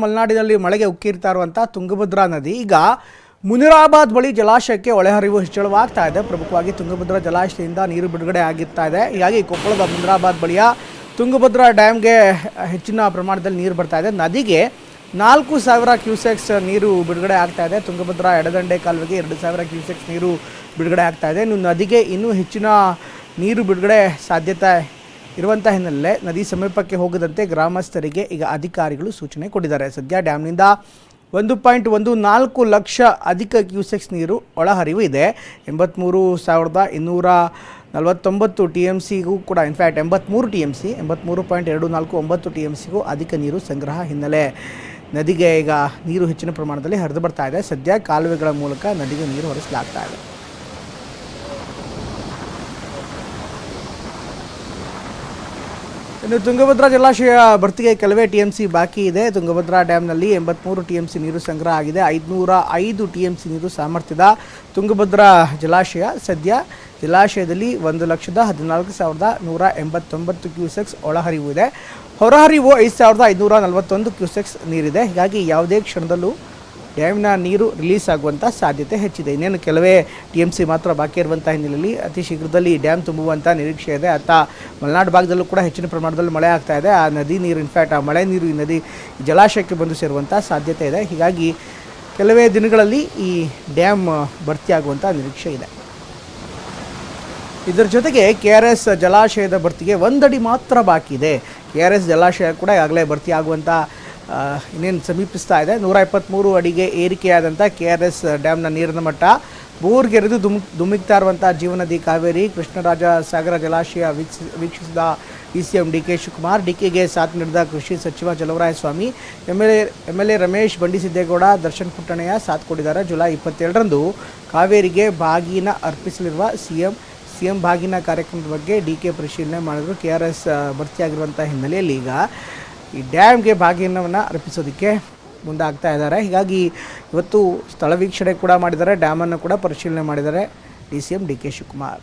ಮಲೆನಾಡಿನಲ್ಲಿ ಮಳೆಗೆ ಉಕ್ಕಿರ್ತಾ ಇರುವಂಥ ತುಂಗಭದ್ರಾ ನದಿ. ಈಗ ಮುನಿರಾಬಾದ್ ಬಳಿ ಜಲಾಶಯಕ್ಕೆ ಒಳಹರಿವು ಹೆಚ್ಚಳವಾಗ್ತಾ ಇದೆ. ಪ್ರಮುಖವಾಗಿ ತುಂಗಭದ್ರಾ ಜಲಾಶಯದಿಂದ ನೀರು ಬಿಡುಗಡೆ ಆಗಿರ್ತಾ ಇದೆ. ಹೀಗಾಗಿ ಕೊಪ್ಪಳದ ಮುನಿರಾಬಾದ್ ಬಳಿಯ ತುಂಗಭದ್ರಾ ಡ್ಯಾಮ್ಗೆ ಹೆಚ್ಚಿನ ಪ್ರಮಾಣದಲ್ಲಿ ನೀರು ಬರ್ತಾ ಇದೆ. ನದಿಗೆ ನಾಲ್ಕು ಸಾವಿರ ಕ್ಯೂಸೆಕ್ಸ್ ನೀರು ಬಿಡುಗಡೆ ಆಗ್ತಾ ಇದೆ. ತುಂಗಭದ್ರಾ ಎಡದಂಡೆ ಕಾಲುವೆಗೆ ಎರಡು ಸಾವಿರ ಕ್ಯೂಸೆಕ್ಸ್ ನೀರು ಬಿಡುಗಡೆ ಆಗ್ತಾ ಇದೆ. ಇನ್ನು ನದಿಗೆ ಇನ್ನೂ ಹೆಚ್ಚಿನ ನೀರು ಬಿಡುಗಡೆ ಸಾಧ್ಯತೆ ಇರುವಂಥ ಹಿನ್ನೆಲೆ ನದಿ ಸಮೀಪಕ್ಕೆ ಹೋಗದಂತೆ ಗ್ರಾಮಸ್ಥರಿಗೆ ಈಗ ಅಧಿಕಾರಿಗಳು ಸೂಚನೆ ಕೊಟ್ಟಿದ್ದಾರೆ. ಸದ್ಯ ಡ್ಯಾಮ್ನಿಂದ ಒಂದು ಪಾಯಿಂಟ್ ಒಂದು ನಾಲ್ಕು ಲಕ್ಷ ಅಧಿಕ ಕ್ಯೂಸೆಕ್ಸ್ ನೀರು ಒಳಹರಿವು ಇದೆ. ಎಂಬತ್ತ್ಮೂರು ಸಾವಿರದ ಇನ್ನೂರ ನಲವತ್ತೊಂಬತ್ತು ಟಿ ಎಂ ಸಿಗೂ ಕೂಡ ಇನ್ಫ್ಯಾಕ್ಟ್ ಎಂಬತ್ತ್ಮೂರು ಟಿ ಎಂ ಸಿ ಎಂಬತ್ತ್ಮೂರು ಪಾಯಿಂಟ್ ಎರಡು ನಾಲ್ಕು ಒಂಬತ್ತು ಟಿ ಎಂ ಸಿಗೂ ಅಧಿಕ ನೀರು ಸಂಗ್ರಹ ಹಿನ್ನೆಲೆ. ನದಿಗೆ ಈಗ ನೀರು ಹೆಚ್ಚಿನ ಪ್ರಮಾಣದಲ್ಲಿ ಹರಿದು ಬರ್ತಾ ಇದೆ. ಸದ್ಯ ಕಾಲುವೆಗಳ ಮೂಲಕ ನದಿಗೆ ನೀರು ಹರಿಸಲಾಗ್ತಾ ಇದೆ. ಇನ್ನು ತುಂಗಭದ್ರಾ ಜಲಾಶಯ ಭರ್ತಿಗೆ ಕೆಲವೇ ಟಿ ಎಂ ಸಿ ಬಾಕಿ ಇದೆ. ತುಂಗಭದ್ರಾ ಡ್ಯಾಮ್ನಲ್ಲಿ ಎಂಬತ್ತ್ಮೂರು ಟಿ ಎಂ ಸಿ ನೀರು ಸಂಗ್ರಹ ಆಗಿದೆ. ಐದುನೂರ ಐದು ಟಿ ಎಂ ಸಿ ನೀರು ಸಾಮರ್ಥ್ಯದ ತುಂಗಭದ್ರಾ ಜಲಾಶಯ ಸದ್ಯ ಜಲಾಶಯದಲ್ಲಿ ಒಂದು ಲಕ್ಷದ ಹದಿನಾಲ್ಕು ಸಾವಿರದ ನೂರ ಎಂಬತ್ತೊಂಬತ್ತು ಕ್ಯೂಸೆಕ್ಸ್ ಒಳಹರಿವು ಇದೆ. ಹೊರಹರಿವು ಐದು ಸಾವಿರದ ಐದುನೂರ ನಲವತ್ತೊಂದು ಕ್ಯೂಸೆಕ್ಸ್ ನೀರಿದೆ. ಹೀಗಾಗಿ ಯಾವುದೇ ಕ್ಷಣದಲ್ಲೂ ಡ್ಯಾಮ್ನ ನೀರು ರಿಲೀಸ್ ಆಗುವಂಥ ಸಾಧ್ಯತೆ ಹೆಚ್ಚಿದೆ. ಇನ್ನೇನು ಕೆಲವೇ ಟಿ ಎಂ ಸಿ ಮಾತ್ರ ಬಾಕಿ ಇರುವಂಥ ಹಿನ್ನೆಲೆಯಲ್ಲಿ ಅತಿ ಶೀಘ್ರದಲ್ಲಿ ಡ್ಯಾಮ್ ತುಂಬುವಂಥ ನಿರೀಕ್ಷೆ ಇದೆ. ಅತ್ತ ಮಲೆನಾಡು ಭಾಗದಲ್ಲೂ ಕೂಡ ಹೆಚ್ಚಿನ ಪ್ರಮಾಣದಲ್ಲಿ ಮಳೆ ಆಗ್ತಾ ಇದೆ. ಆ ನದಿ ನೀರು ಇನ್ಫ್ಯಾಕ್ಟ್ ಆ ಮಳೆ ನೀರು ಈ ನದಿ ಜಲಾಶಯಕ್ಕೆ ಬಂದು ಸೇರುವಂಥ ಸಾಧ್ಯತೆ ಇದೆ. ಹೀಗಾಗಿ ಕೆಲವೇ ದಿನಗಳಲ್ಲಿ ಈ ಡ್ಯಾಮ್ ಭರ್ತಿಯಾಗುವಂಥ ನಿರೀಕ್ಷೆ ಇದೆ. ಇದರ ಜೊತೆಗೆ ಕೆ ಆರ್ ಎಸ್ ಜಲಾಶಯದ ಭರ್ತಿಗೆ ಒಂದಡಿ ಮಾತ್ರ ಬಾಕಿ ಇದೆ. ಕೆ ಆರ್ ಎಸ್ ಜಲಾಶಯ ಕೂಡ ಈಗಾಗಲೇ ಭರ್ತಿ ಆಗುವಂಥ ಆ, ಇನ್ನೇನು ಸಮೀಪಿಸ್ತಾ ಇದೆ. ನೂರ ಇಪ್ಪತ್ತ್ಮೂರು ಅಡಿಗೆ ಏರಿಕೆಯಾದಂಥ ಕೆ ಆರ್ ಎಸ್ ಡ್ಯಾಮ್ನ ನೀರಿನ ಮಟ್ಟ ಬೋರ್ಗೆರೆದು ಧುಮ್ ಧುಮ್ಮಿಕ್ತಾ ಇರುವಂಥ ಜೀವನದಿ ಕಾವೇರಿ, ಕೃಷ್ಣರಾಜ ಸಾಗರ ಜಲಾಶಯ ವೀಕ್ಷಿ, ವೀಕ್ಷಿಸಿದ D C M D K Shivakumar, D ಕೆಗೆ ಸಾಥ್ ನೀಡಿದ ಕೃಷಿ ಸಚಿವ Chaluvarayaswamy M L A M L A Ramesh Bandisiddegowda Darshan Puttannaiah ಸಾಥ್ ಕೊಟ್ಟಿದ್ದಾರೆ. ಜುಲೈ ಇಪ್ಪತ್ತೆರಡರಂದು ಕಾವೇರಿಗೆ ಬಾಗಿನ ಅರ್ಪಿಸಲಿರುವ ಸಿ ಎಂ ಸಿ ಎಂ ಬಾಗಿನ ಕಾರ್ಯಕ್ರಮದ ಬಗ್ಗೆ ಡಿ ಕೆ ಪರಿಶೀಲನೆ ಮಾಡಿದ್ರು. ಕೆ ಆರ್ ಎಸ್ ಭರ್ತಿಯಾಗಿರುವಂಥ ಹಿನ್ನೆಲೆಯಲ್ಲಿ ಈಗ ಈ ಡ್ಯಾಮ್ಗೆ ಬಾಗಿನವನ್ನು ಅರ್ಪಿಸೋದಕ್ಕೆ ಮುಂದಾಗ್ತಾ ಇದ್ದಾರೆ. ಹೀಗಾಗಿ ಇವತ್ತು ಸ್ಥಳ ವೀಕ್ಷಣೆ ಕೂಡ ಮಾಡಿದ್ದಾರೆ, ಡ್ಯಾಮನ್ನು ಕೂಡ ಪರಿಶೀಲನೆ ಮಾಡಿದ್ದಾರೆ D C M D K Shivakumar.